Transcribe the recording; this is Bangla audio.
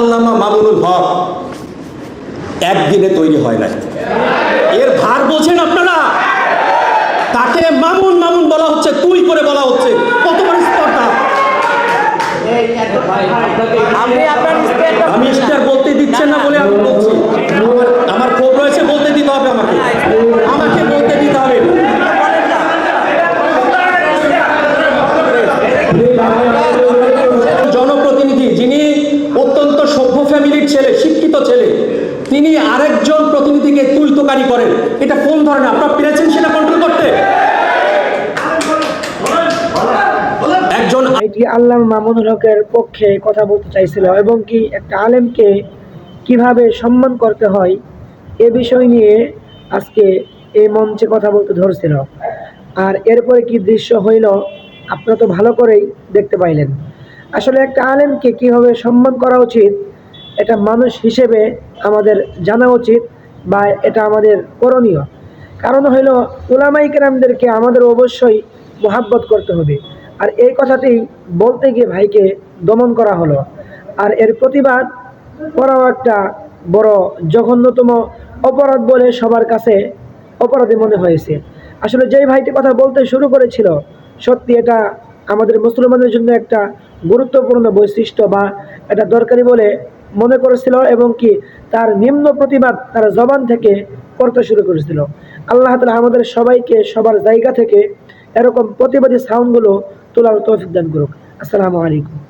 আল্লামা মামুনুল হক একদিনে তৈরি হয় না এর ভার বোঝেন আপনারা? তাকে মামুন মামুন বলা হচ্ছে তুই করে বলা হচ্ছে। কত বড় স্তরটা আমি আপনার আমি স্টার তিনি আরেকজন প্রতিনিধিকে তুলতোকারি করেন। এটা কোন ধরনের? আপনারা পেরেছেন সেটা কন্ট্রোল করতে? একজন এটি আল্লাহ মামুনুল হকের পক্ষে কথা বলতে চাইছিল এবং কি একটা আলেমকে কীভাবে সম্মান করতে হয় এ বিষয় নিয়ে আজকে এই মঞ্চে কথা বলতে ধরছিল। আর এরপরে কি দৃশ্য হইল, আপনারা তো ভালো করেই দেখতে পাইলেন। আসলে একটা আলেমকে কীভাবে সম্মান করা উচিত এটা মানুষ হিসেবে আমাদের জানা উচিত বা এটা আমাদের করণীয়। কারণ হইল উলামাই কেরামদেরকে আমাদের অবশ্যই মোহাব্বত করতে হবে। আর এই কথাটি বলতে গিয়ে ভাইকে দমন করা হলো। আর এর প্রতিবাদ করাও একটা বড় জঘন্যতম অপরাধ বলে সবার কাছে অপরাধী মনে হয়েছে। আসলে যেই ভাইটি কথা বলতে শুরু করেছিল, সত্যি এটা আমাদের মুসলমানদের জন্য একটা গুরুত্বপূর্ণ বৈশিষ্ট্য বা এটা দরকারি বলে মনে করেছিল এবং কি তার নিম্ন প্রতিবাদ তার জবান থেকে করতে শুরু করেছিল। আল্লাহ তালা আমাদের সবাইকে সবার জায়গা থেকে এরকম প্রতিবাদী সাউন্ডগুলো তোলার তৌফিক দান করুক। আসসালামু আলাইকুম।